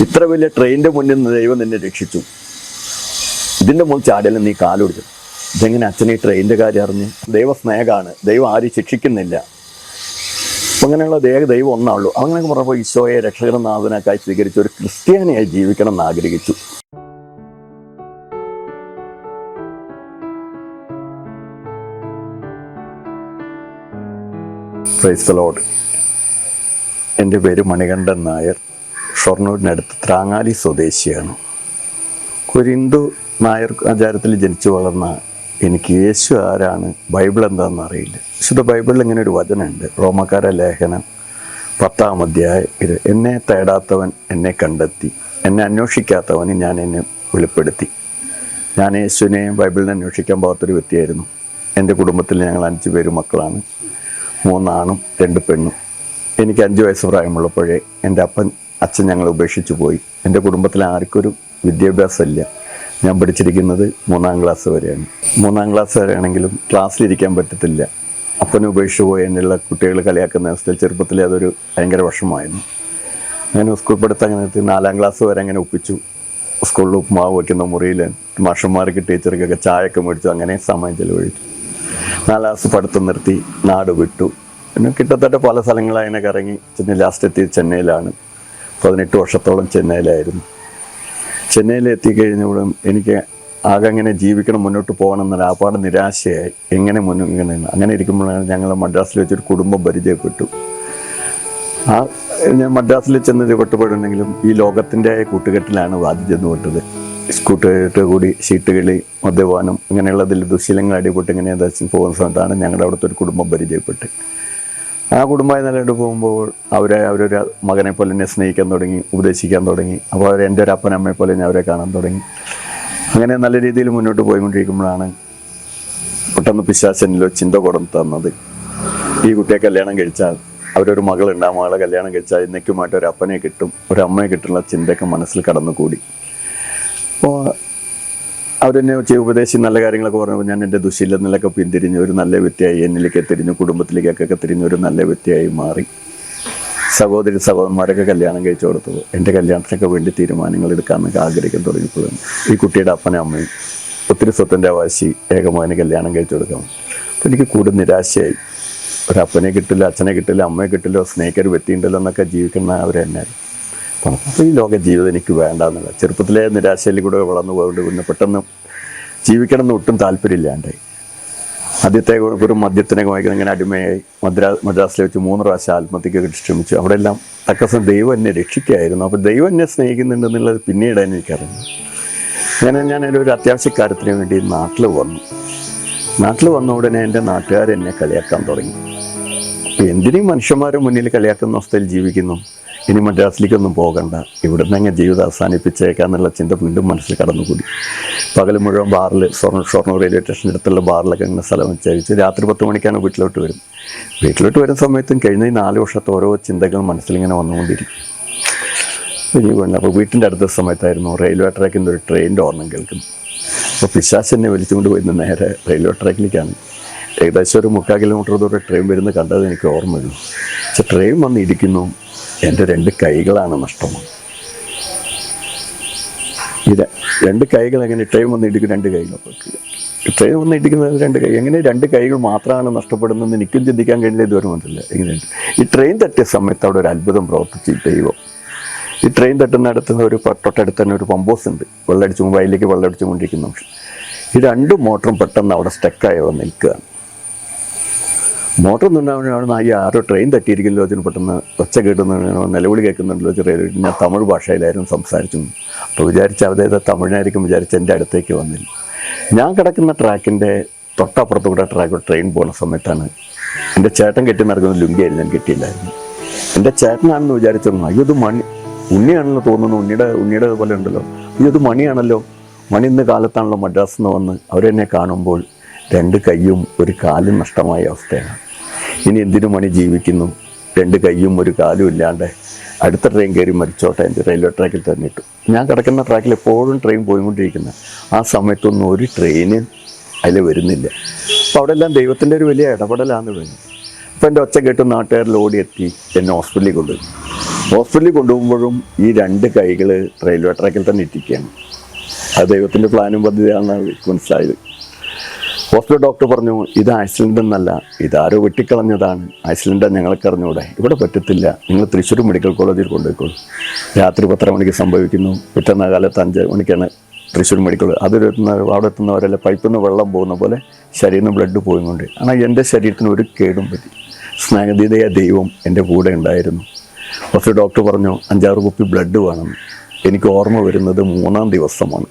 ഇത്ര വലിയ ട്രെയിനിന്റെ മുന്നിൽ നിന്ന് ദൈവം നിന്നെ രക്ഷിച്ചു. ഇതിന്റെ മുകളിൽ ചാടിയാലും നീ കാലൊടിച്ചു ഇതെങ്ങനെ അച്ഛനെ ഈ ട്രെയിനിന്റെ കാര്യം അറിഞ്ഞ്? ദൈവ സ്നേഹമാണ് ദൈവം ആരും ശിക്ഷിക്കുന്നില്ല. അങ്ങനെയുള്ള ദേഹ ദൈവം ഒന്നാണല്ലോ. അങ്ങനെ പറഞ്ഞപ്പോൾ ഈശോയെ രക്ഷകരനാഥനാക്കായി സ്വീകരിച്ച ഒരു ക്രിസ്ത്യാനിയായി ജീവിക്കണം എന്ന് ആഗ്രഹിച്ചു. പ്രൈസ് എന്റെ പേര് മണികണ്ഠൻ നായർ. ഷൊർണൂരിനടുത്ത് ത്രാങ്ങാലി സ്വദേശിയാണ്. ഒരു ഹിന്ദു നായർ ആചാരത്തിൽ ജനിച്ചു വളർന്ന എനിക്ക് യേശു ആരാണ് ബൈബിൾ എന്താണെന്ന് അറിയില്ല. വിശുദ്ധ ബൈബിളിൽ ഇങ്ങനെ ഒരു വചനമുണ്ട് റോമക്കാര ലേഖനം പത്താം അധ്യായം ഇത് എന്നെ തേടാത്തവൻ എന്നെ കണ്ടെത്തി എന്നെ അന്വേഷിക്കാത്തവന് ഞാൻ എന്നെ വെളിപ്പെടുത്തി. ഞാൻ യേശുവിനെയും ബൈബിളിനെ അന്വേഷിക്കാൻ പോകാത്തൊരു വ്യക്തിയായിരുന്നു. എന്റെ കുടുംബത്തിൽ ഞങ്ങൾ അഞ്ച് പേര് മക്കളാണ് മൂന്നാണും രണ്ട് പെണ്ണും. എനിക്ക് അഞ്ച് വയസ്സ് പ്രായമുള്ളപ്പോഴേ എന്റെ അപ്പൻ അച്ഛൻ ഞങ്ങളെ ഉപേക്ഷിച്ചു പോയി. എന്റെ കുടുംബത്തിൽ ആർക്കൊരു വിദ്യാഭ്യാസമില്ല. ഞാൻ പഠിച്ചിരിക്കുന്നത് മൂന്നാം ക്ലാസ് വരെയാണ്. മൂന്നാം ക്ലാസ് വരെയാണെങ്കിലും ക്ലാസ്സിലിരിക്കാൻ പറ്റത്തില്ല. അപ്പനെ ഉപേക്ഷിച്ച് പോയി എന്നുള്ള കുട്ടികൾ കളിയാക്കുന്ന അവസ്ഥയിൽ ചെറുപ്പത്തിൽ അതൊരു ഭയങ്കര വിഷമമായിരുന്നു. അങ്ങനെ സ്കൂൾ പഠിത്തം അങ്ങനെ നിർത്തി നാലാം ക്ലാസ് വരെ അങ്ങനെ ഒപ്പിച്ചു. സ്കൂളിൽ ഉപ്പുമാവ് വയ്ക്കുന്ന മുറിയിൽ മാഷന്മാർക്ക് ടീച്ചർക്കൊക്കെ ചായയൊക്കെ മേടിച്ചു. അങ്ങനെ സമയം ചെലവഴിച്ചു. നാലാം ക്ലാസ് പഠിത്തം നിർത്തി നാട് വിട്ടു. പിന്നെ കിട്ടത്തട്ട പല സ്ഥലങ്ങളായി അങ്ങനെ കറങ്ങി. ചെന്നൈ ലാസ്റ്റ് എത്തിയത് ചെന്നൈയിലാണ്. പതിനെട്ട് വർഷത്തോളം ചെന്നൈയിലായിരുന്നു. ചെന്നൈയിൽ എത്തിക്കഴിഞ്ഞപ്പോഴും എനിക്ക് ആകെ അങ്ങനെ ജീവിക്കണം മുന്നോട്ട് പോകണം എന്നൊരു ആപ്പാട് നിരാശയായി. എങ്ങനെ മുന്നിങ്ങനെ അങ്ങനെ ഇരിക്കുമ്പോഴാണ് ഞങ്ങൾ മദ്രാസിൽ വെച്ചൊരു കുടുംബം പരിചയപ്പെട്ടു. ആ ഞാൻ മദ്രാസിൽ ചെന്ന് പെട്ടുപോയിട്ടുണ്ടെങ്കിലും ഈ ലോകത്തിന്റെ കൂട്ടുകെട്ടിലാണ് വാദ്യം ചെന്ന് വിട്ടത് കൂട്ടുകെട്ട് കൂടി ഷീട്ടുകളി മദ്യപാനം ഇങ്ങനെയുള്ളതിൽ ദുശീലങ്ങൾ അടിപൊട്ട് ഇങ്ങനെ പോകുന്ന സമയത്താണ് ഞങ്ങളുടെ അവിടുത്തെ ഒരു കുടുംബം പരിചയപ്പെട്ട്. ആ കുടുംബമായി നിലയിട്ട് പോകുമ്പോൾ അവരെ അവരൊരു മകനെ പോലെ എന്നെ സ്നേഹിക്കാൻ തുടങ്ങി ഉപദേശിക്കാൻ തുടങ്ങി. അപ്പോൾ അവർ എന്റെ ഒരു അപ്പനമ്മയെ പോലെ ഞാൻ അവരെ കാണാൻ തുടങ്ങി. അങ്ങനെ നല്ല രീതിയിൽ മുന്നോട്ട് പോയിക്കൊണ്ടിരിക്കുമ്പോഴാണ് പെട്ടെന്ന് പിശാചനിലോ ചിന്ത കൊടം തന്നത്. ഈ കുട്ടിയെ കല്യാണം കഴിച്ചാൽ അവരൊരു മകളുണ്ട് ആ മകളെ കല്യാണം കഴിച്ചാൽ എന്നേക്കുമായിട്ട് ഒരു അപ്പനെ കിട്ടും ഒരു അമ്മയെ കിട്ടുന്ന ചിന്തയൊക്കെ മനസ്സിൽ കടന്നുകൂടി. അപ്പോൾ അവരെന്നെ ഉപദേശിച്ച് നല്ല കാര്യങ്ങളൊക്കെ പറഞ്ഞപ്പോൾ ഞാൻ എന്റെ ദുശീലത്തിൽ നിന്നൊക്കെ പിന്തിരിഞ്ഞ് ഒരു നല്ല വ്യക്തിയായി എന്നിലേക്ക് തിരിഞ്ഞു കുടുംബത്തിലേക്കൊക്കെ തിരിഞ്ഞ് ഒരു നല്ല വ്യക്തിയായി മാറി. സഹോദരി സഹോദരന്മാരൊക്കെ കല്യാണം കഴിച്ചു കൊടുത്തത് എന്റെ കല്യാണത്തിനൊക്കെ വേണ്ടി തീരുമാനങ്ങൾ എടുക്കാമെന്നൊക്കെ ആഗ്രഹിക്കാൻ തുടങ്ങിയപ്പോഴും ഈ കുട്ടിയുടെ അപ്പനും അമ്മയും ഒത്തിരി സ്വത്തിന്റെ അവകാശി ഏകമോനെ കല്യാണം കഴിച്ചു കൊടുക്കാം അപ്പോൾ എനിക്ക് കൂടുതൽ നിരാശയായി. ഒരപ്പനെ കിട്ടില്ല അച്ഛനെ കിട്ടില്ല അമ്മയെ കിട്ടില്ല സ്നേഹിക്കൊരു വ്യക്തിയുണ്ടല്ലോ എന്നൊക്കെ ജീവിക്കുന്ന തന്നെ ഈ ലോക ജീവിതം എനിക്ക് വേണ്ട എന്നുള്ള ചെറുപ്പത്തിലെ നിരാശയിൽ കൂടെ വളർന്നു പോയതുകൊണ്ട് പിന്നെ പെട്ടെന്ന് ജീവിക്കണം എന്ന് ഒട്ടും താല്പര്യമില്ലാണ്ടായി. ആദ്യത്തെ ഒരു മദ്യത്തിനെ വായിക്കുന്ന ഇങ്ങനെ അടിമയായി മദ്രാ മദ്രാസിലെ വെച്ച് മൂന്ന് പ്രാവശ്യം ആത്മഹത്യക്ക് ശ്രമിച്ചു. അവിടെ എല്ലാം തക്കസം ദൈവം എന്നെ രക്ഷിക്കുകയായിരുന്നു. അപ്പോൾ ദൈവം എന്നെ സ്നേഹിക്കുന്നുണ്ടെന്നുള്ളത് പിന്നീട് എനിക്കറിഞ്ഞു അങ്ങനെ ഞാൻ എന്റെ ഒരു അത്യാവശ്യ കാര്യത്തിന് വേണ്ടി നാട്ടിൽ വന്നു. നാട്ടിൽ വന്ന ഉടനെ എന്റെ നാട്ടുകാരെന്നെ കളിയാക്കാൻ തുടങ്ങി. അപ്പോൾ എന്തിനും മനുഷ്യന്മാരെ മുന്നിൽ കളിയാക്കുന്ന അവസ്ഥയിൽ ജീവിക്കുന്നു? ഇനി മദ്രാസിലേക്കൊന്നും പോകണ്ട. ഇവിടെ നിന്ന് അങ്ങ് ജീവിതം അവസാനിപ്പിച്ചേക്കാന്നുള്ള ചിന്ത വീണ്ടും മനസ്സിൽ കടന്നുകൂടി. പകൽ മുഴുവൻ ബാറിൽ സ്വർണ ഷൊർണൂർ റെയിൽവേ സ്റ്റേഷന്റെ അടുത്തുള്ള ബാറിലൊക്കെ ഇങ്ങനെ സ്ഥലം വിചാരിച്ച് രാത്രി പത്ത് മണിക്കാണ് വീട്ടിലോട്ട് വരും. വീട്ടിലോട്ട് വരുന്ന സമയത്തും കഴിഞ്ഞ ഈ നാല് വർഷത്തെ ഓരോ ചിന്തകൾ മനസ്സിലിങ്ങനെ വന്നുകൊണ്ടിരിക്കും. ഇനി അപ്പോൾ വീട്ടിന്റെ അടുത്ത സമയത്തായിരുന്നു റെയിൽവേ ട്രാക്കിൽ നിന്ന് ഒരു ട്രെയിനിന്റെ ഓർമ്മ കേൾക്കുന്നു അപ്പോൾ പിശാശ് എന്നെ വലിച്ചുകൊണ്ട് പോയിരുന്നു നേരെ റെയിൽവേ ട്രാക്കിലേക്കാണ്. ഏകദേശം ഒരു മുക്കാൽ കിലോമീറ്റർ ദൂരം ട്രെയിൻ വരുന്നത് കണ്ടത് എനിക്ക് ഓർമ്മയുള്ളൂ. പക്ഷെ ട്രെയിൻ വന്ന് ഇരിക്കുന്നു എന്റെ രണ്ട് കൈകളാണ് നഷ്ടം. ഇത് രണ്ട് കൈകൾ എങ്ങനെ ഇട്ടയും വന്ന് ഇടിക്കും രണ്ട് കൈകൾ ഇട്ടയും വന്ന് ഇടിക്കുന്നത് രണ്ട് കൈ എങ്ങനെ രണ്ട് കൈകൾ മാത്രമാണ് നഷ്ടപ്പെടുന്നതെന്ന് എനിക്കും ചിന്തിക്കാൻ കഴിഞ്ഞില്ല ഇതുവരെ മനസ്സില്ല എങ്ങനെയുണ്ട് ഈ ട്രെയിൻ തട്ടിയ സമയത്ത് അവിടെ ഒരു അത്ഭുതം പ്രവർത്തിച്ചു ദൈവം. ഈ ട്രെയിൻ തട്ടുന്നിടത്ത് ഒരു തൊട്ടടുത്ത് തന്നെ ഒരു പമ്പോസ് ഉണ്ട്. വെള്ളമടിച്ച് വയലിലേക്ക് വെള്ളമടിച്ചു കൊണ്ടിരിക്കുന്ന ഈ രണ്ട് മോട്ടറും പെട്ടെന്ന് അവിടെ സ്റ്റക്കായി അവിടെ നിൽക്കുകയാണ്. മോട്ടർ ഉണ്ടാവുന്ന ഈ ആരോ ട്രെയിൻ തട്ടിയിരിക്കുന്നല്ലോ അതിന് പെട്ടെന്ന് ഒച്ച കേട്ടുന്ന നിലവിളി കേൾക്കുന്നുണ്ടല്ലോ ചെറിയ ഞാൻ തമിഴ് ഭാഷയിലായിരുന്നു സംസാരിച്ചു അപ്പോൾ വിചാരിച്ച അതായത് തമിഴിനായിരിക്കും വിചാരിച്ച് എന്റെ അടുത്തേക്ക് വന്നില്ല. ഞാൻ കിടക്കുന്ന ട്രാക്കിന്റെ തൊട്ടപ്പുറത്ത് കൂടെ ട്രാക്ക് ട്രെയിൻ പോകുന്ന സമയത്താണ് എന്റെ ചേട്ടൻ കെട്ടി നടക്കുന്ന ലുങ്കിയായിരുന്നു ഞാൻ കെട്ടിയില്ലായിരുന്നു. എന്റെ ചേട്ടനാണെന്ന് വിചാരിച്ചു അയ്യോ ഇത് മണി ഉണ്ണിയാണല്ലോ തോന്നുന്നു. ഉണ്ണിയുടെ ഉണ്ണിയുടെ പോലെ ഉണ്ടല്ലോ. അയ്യോ ഇത് മണിയാണല്ലോ. മണി ഇന്ന് കാലത്താണല്ലോ മദ്രാസിൽ നിന്ന് വന്ന് അവരെന്നെ കാണുമ്പോൾ രണ്ട് കൈയും ഒരു കാലും നഷ്ടമായ അവസ്ഥയാണ്. ഇനി എന്തിനു മണി ജീവിക്കുന്നു? രണ്ട് കൈയും ഒരു കാലും ഇല്ലാണ്ട് അടുത്ത ട്രെയിൻ കയറി മരിച്ചോട്ടെ എന്റെ റെയിൽവേ ട്രാക്കിൽ തന്നെ ഇട്ടു. ഞാൻ കിടക്കുന്ന ട്രാക്കിൽ എപ്പോഴും ട്രെയിൻ പോയിക്കൊണ്ടിരിക്കുന്നത് ആ സമയത്തൊന്നും ഒരു ട്രെയിന് അതിൽ വരുന്നില്ല. അപ്പോൾ അവിടെ എല്ലാം ദൈവത്തിന്റെ ഒരു വലിയ ഇടപെടലാന്ന് പറഞ്ഞു. അപ്പോൾ എന്റെ ഒച്ച കേട്ട് നാട്ടുകാരിൽ ഓടിയെത്തി എന്നെ ഹോസ്പിറ്റലിൽ കൊണ്ടുപോയി ഹോസ്പിറ്റലിൽ കൊണ്ടുപോകുമ്പോഴും ഈ രണ്ട് കൈകൾ റെയിൽവേ ട്രാക്കിൽ തന്നെ ഇട്ടിരിക്കുകയാണ്. ആ ദൈവത്തിന്റെ പ്ലാനും പദ്ധതിയാണെന്നാണ് മനസ്സിലായത്. ഹോസ്പിറ്റൽ ഡോക്ടർ പറഞ്ഞു ഇത് ആക്സിഡൻ്റ് എന്നല്ല ഇതാരോ വെട്ടിക്കളഞ്ഞതാണ് ആക്സിഡൻ്റ് ഞങ്ങൾക്ക് അറിഞ്ഞൂടെ ഇവിടെ പറ്റത്തില്ല നിങ്ങൾ തൃശ്ശൂർ മെഡിക്കൽ കോളേജിൽ കൊണ്ടുപോയിക്കോളൂ രാത്രി പത്തര മണിക്ക് സംഭവിക്കുന്നു പിറ്റന്ന കാലത്ത് അഞ്ച് മണിക്കാണ് തൃശ്ശൂർ മെഡിക്കൽ അതൊരു എത്തുന്ന അവിടെ എത്തുന്നവരല്ല പൈപ്പിൽ നിന്ന് വെള്ളം പോകുന്ന പോലെ ശരീരം നിന്ന് ബ്ലഡ് പോയിക്കൊണ്ട് ஆனால் എൻ്റെ ശരീരത്തിന് ഒരു കേടും പറ്റി സ്നേഹതീതയ ദൈവം എൻ്റെ കൂടെ ഉണ്ടായിരുന്നു പക്ഷേ ഡോക്ടർ പറഞ്ഞു അഞ്ചാറ് കുപ്പി ബ്ലഡ് വേണം എനിക്ക് ഓർമ്മ വരുന്നത് മൂന്നാം ദിവസമാണ്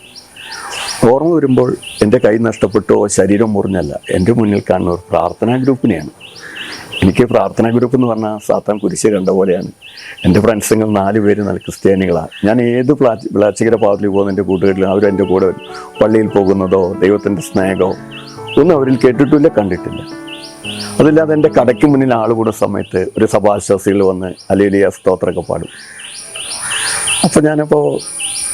ഓർമ്മ വരുമ്പോൾ എന്റെ കൈ നഷ്ടപ്പെട്ടോ ശരീരം മുറിഞ്ഞല്ല. എന്റെ മുന്നിൽ കാണുന്ന ഒരു പ്രാർത്ഥനാ ഗ്രൂപ്പിനെയാണ്. എനിക്ക് പ്രാർത്ഥനാ ഗ്രൂപ്പ് എന്ന് പറഞ്ഞാൽ സാത്താൻ കുരിശ് കണ്ട പോലെയാണ്. എന്റെ ഫ്രണ്ട്സുകൾ നാല് പേര് നല്ല ക്രിസ്ത്യാനികളാണ്. ഞാൻ ഏത് പ്ലാച്ച് പ്ലാച്ചിക്കര പാവത്തിൽ പോകുന്ന എന്റെ കൂട്ടുകാരിലും അവർ എന്റെ കൂടെ വരും. പള്ളിയിൽ പോകുന്നതോ ദൈവത്തിന്റെ സ്നേഹമോ ഒന്നും അവരിൽ കേട്ടിട്ടില്ല കണ്ടിട്ടില്ല. അതില്ലാതെ എന്റെ കടയ്ക്ക് മുന്നിൽ ആൾ കൂടുന്ന സമയത്ത് ഒരു സഭാശ്വാസികൾ വന്ന് അലേലിയ സ്തോത്രമൊക്കെ പാടും. അപ്പോൾ ഞാനപ്പോൾ